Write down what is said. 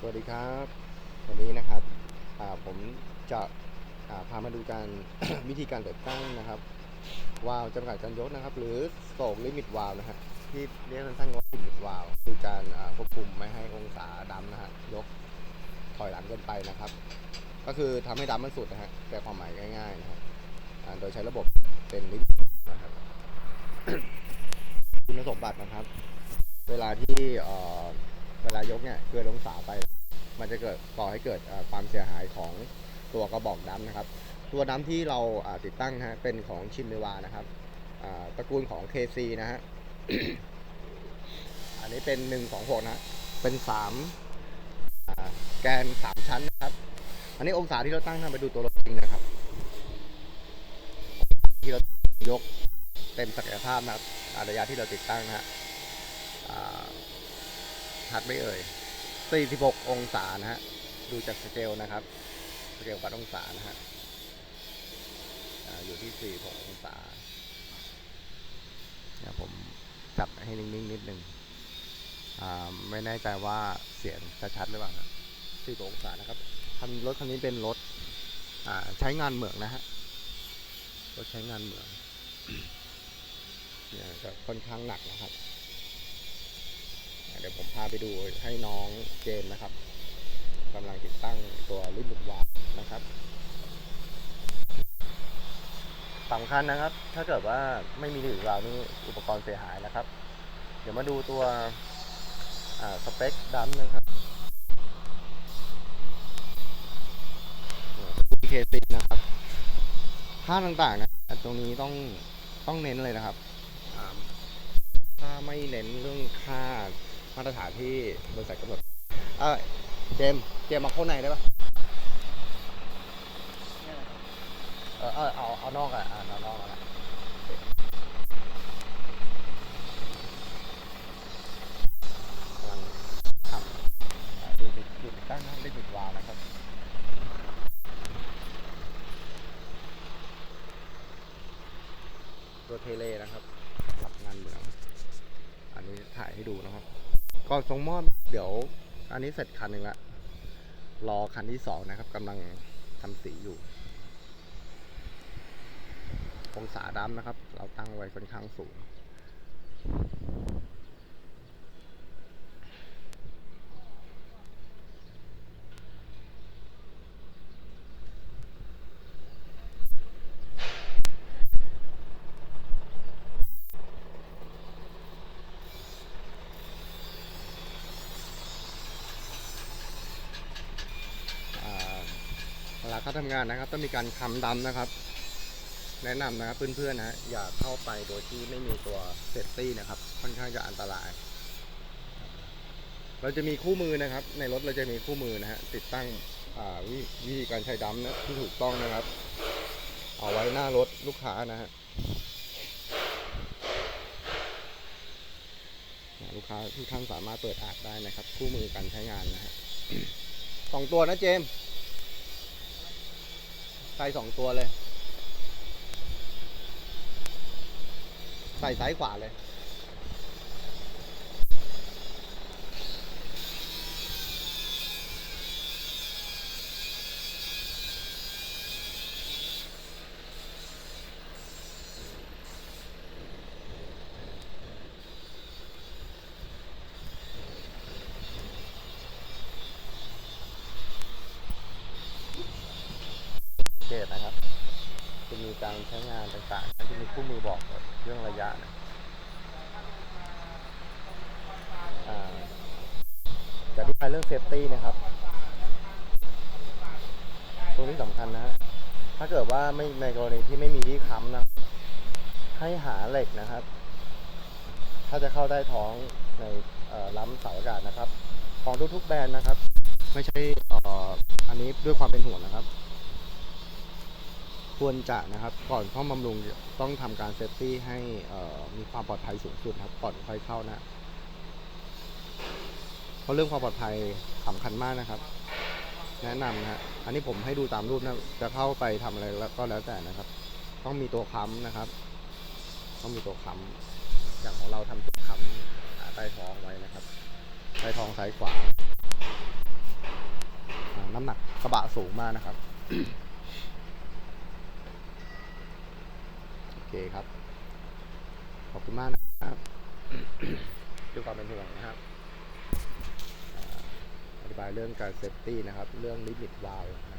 สวัสดีครับ วันนี้นะครับผมจะาพามาดูการ วิธีการติดตั้งนะครับวาล์วจำกัดการยกนะครับ หรือโศกลิมิตวาล์วนะฮะที่เรียกสั้นๆว่าลิมิตวาล์วคือการาควบคุมไม่ให้องศาดำนะฮะยกถอยหลังเกินไปนะครับ ก็คือทำให้ดำมันสุดนะฮะแปลความหมายง่ายๆนะฮะโดยใช้ระบบเป็นลิมิตนะครับคุณสมบัตินะครับ เวลาที่ เวลายกเนี่ยเกินองศาไป มันจะเกิดก่อให้เกิดความเสียหายของตัวกระบอกดำนะครับ ตัวดำที่เราติดตั้งนะฮะเป็นของชินเมวานะครับตระกูลของ KC นะฮะอันนี้เป็น126นะฮะเป็น3แกน 3 ชั้นนะครับ อันนี้องศาที่เราตั้งนะไปดูตัวรถจริงนะครับ ที่เรายกเต็มศักยภาพนะครับระยะที่เราติดตั้งนะฮะ อ่าทัดไม่เอ่ย 46 องศานะฮะ ดูจากสเกลนะครับ สเกลวัดองศานะฮะอยู่ที่ 46 องศาเดี๋ยวผมจับให้นิ่งๆนิดนึงไม่แน่ใจว่าเสียงจะชัดหรือเปล่านะ46องศานะครับคันรถคันนี้เป็นรถใช้งานเหมืองนะฮะ รถใช้งานเหมืองเนี่ยค่อนข้างหนักนะครับ เดี๋ยวผมพาไปดูให้น้องเจมส์นะครับกำลังติดตั้งตัวรุ่นบุกวาล์วนะครับสำคัญนะครับ ถ้าเกิดว่าไม่มีหรือวาล์วนี่อุปกรณ์เสียหายนะครับ เดี๋ยวมาดูตัวสเปคดัมนะครับ PKC นะครับค่าต่างๆนะตรงนี้ต้องต้องเน้นเลยนะครับถ้าไม่เน้นเรื่องค่า มาตรฐานที่บริษัทกำหนดเออเจมเจมมาเข้าในได้ปะเออเออเอาเอานอกอะเอานอกอะกำลังทำดูดหยุดตั้งนะได้จุดวานะครับตัวเทเลนะครับรับงานเหมืองอันนี้ถ่ายให้ดูนะครับ ก่อนส่งมอบเดี๋ยว อันนี้เสร็จคันหนึ่งละรอคันที่สองนะครับกำลังทำสีอยู่องศาดำนะครับ เราตั้งไว้ค่อนข้างสูง อ่าเว ลาเขาทำงานนะครับ ต้องมีการคำดำนะครับ แนะนำนะครับเพื่อนๆนะฮะอย่าเข้าไปโดยที่ไม่มีตัวเซฟตี้นะครับ ค่อนข้างจะอันตราย เราจะมีคู่มือนะครับ ในรถเราจะมีคู่มือนะฮะติดตั้งวิวิธีการใช้ดำนะที่ถูกต้องนะครับ เอาไว้หน้ารถลูกค้านะฮะลูกค้าทุกท่านสามารถเปิดอ่านได้นะครับ คู่มือการใช้งานนะฮะสองตัวนะเจมส์ ใส่สองตัวเลย ใส่ซ้ายขวาเลย เกตนะครับ จะมีการใช้งานต่างๆ จะมีคู่มือบอกเรื่องระยะนะจะอธิบายเรื่องเซฟตี้นะครับ ตรงนี้สำคัญนะฮะถ้าเกิดว่าไม่ในกรณีที่ไม่มีที่ค้ำนะ ให้หาเหล็กนะครับ ถ้าจะเข้าได้ท้องในล้ำเสาอากาศนะครับ ของทุกๆแบรนด์นะครับ ไม่ใช่อออันนี้ด้วยความเป็นห่วงนะครับ ควรจะนะครับก่อนเข้าบำรุงต้องทำการเซฟตี้ให้มีความปลอดภัยสูงสุดครับก่อนค่อยเข้านะเพราะเรื่องความปลอดภัยสำคัญมากนะครับ แนะนำนะฮะอันนี้ผมให้ดูตามรูปนะจะเข้าไปทำอะไรแล้วก็แล้วแต่นะครับ ต้องมีตัวค้ำนะครับ ต้องมีตัวค้ำอย่างของเราทำตัวค้ำใต้ท้องไว้นะครับใต้ท้องซ้ายขวาน้ำหนักกระบะสูงมากนะครับ โอ เคครับ ขอบคุณมากนะครับด้วยความเป็นห่วงนะครับอ่าอธิบายเรื่องการเซฟตี้นะครับ เรื่องลิมิตวาล์วนะ